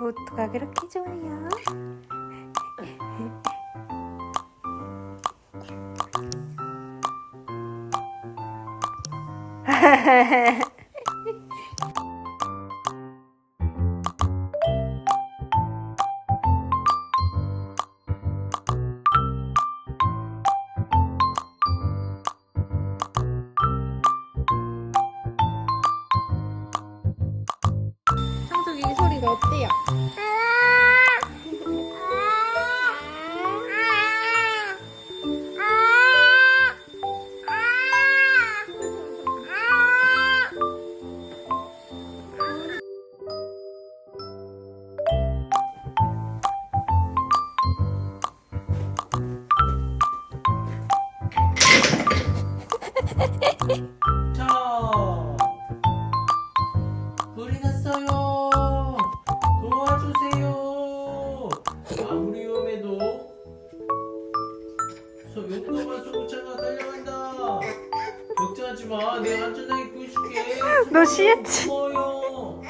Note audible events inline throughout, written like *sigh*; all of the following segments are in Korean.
뭐가 그렇게 좋아요? *laughs* 불이 났어요. 도와주세요. 아무리 위험해도 소 용도가 소차가 달려간다. 걱정하지 마, 내가 안전하게 구해줄게. *laughs* 너? 고마워요.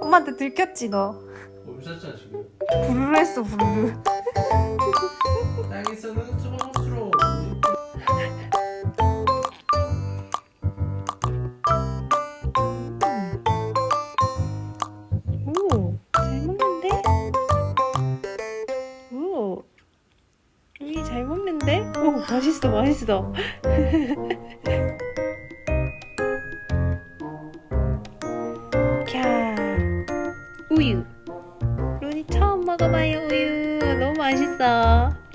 엄마한테 들켰지 너. 멈췄잖아 지금. 부르르 했어 부르르. 땅에서는 수박 오, 맛있어, 맛있어. 캬, 우유. 로니 처음 먹어봐요, 우유. 너무 맛있어.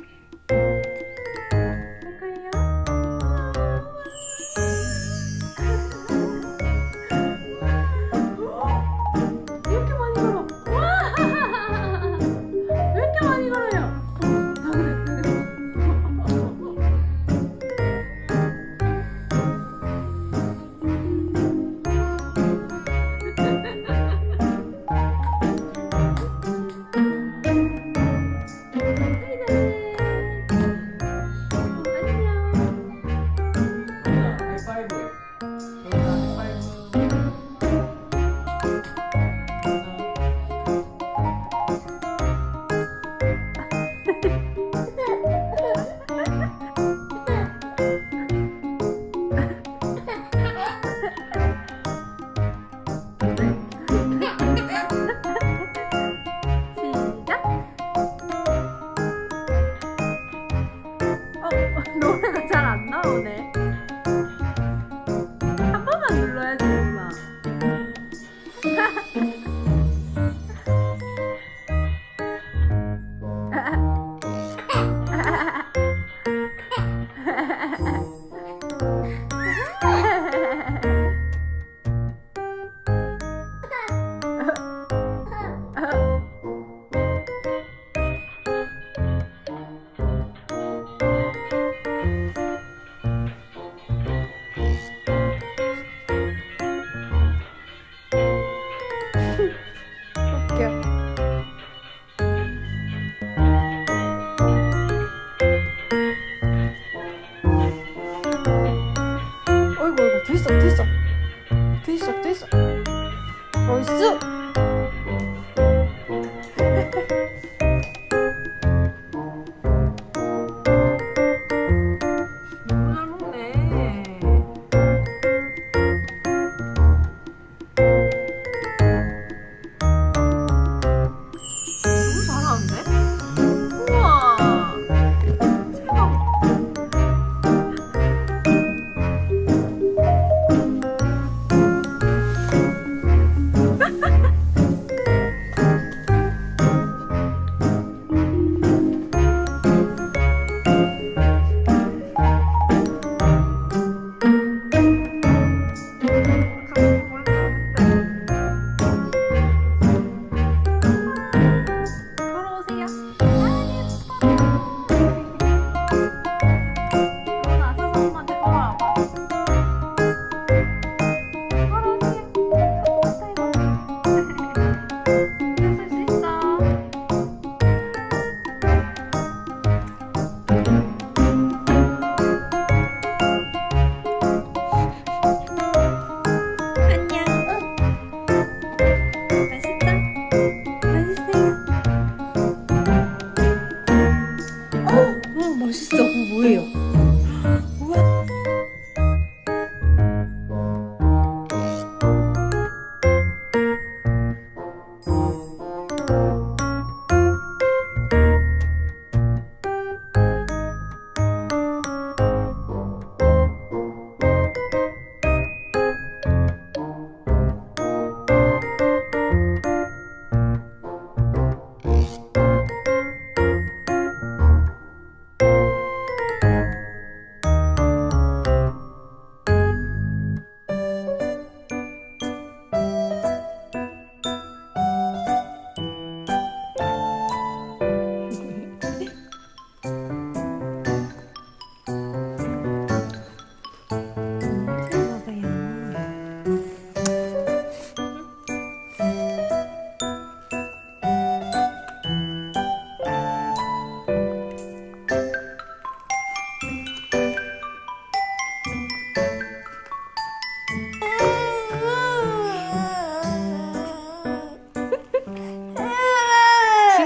Tout ça.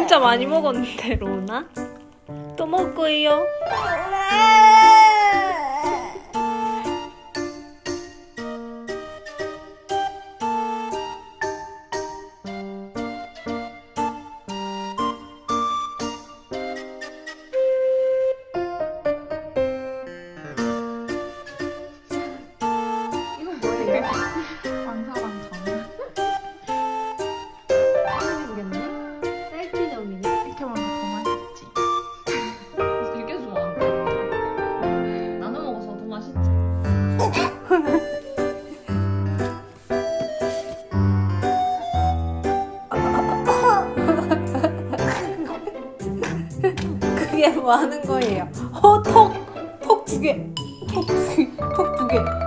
진짜 많이 먹었는데 로나? 또 먹고요. 뭐 하는 거예요. 어, 턱! 턱 두 개! 턱 두 개! 턱 두 개!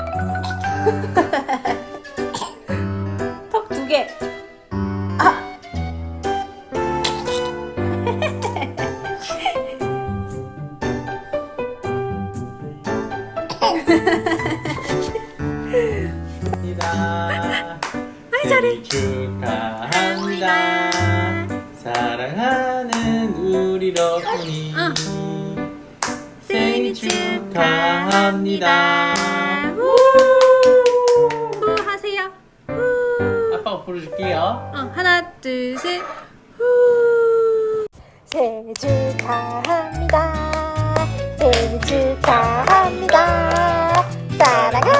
감사합니다. 후, 후 하세요. 후. 아빠가 부르줄게요. 어, 하나, 둘, 셋. 후. 생일 축하합니다. 생일 축하합니다. 사랑합니다.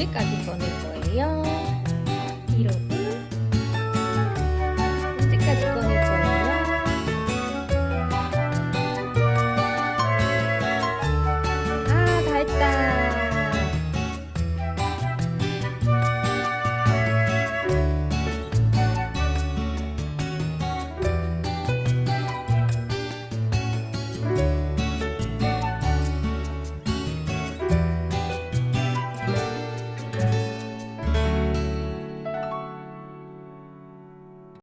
de Cali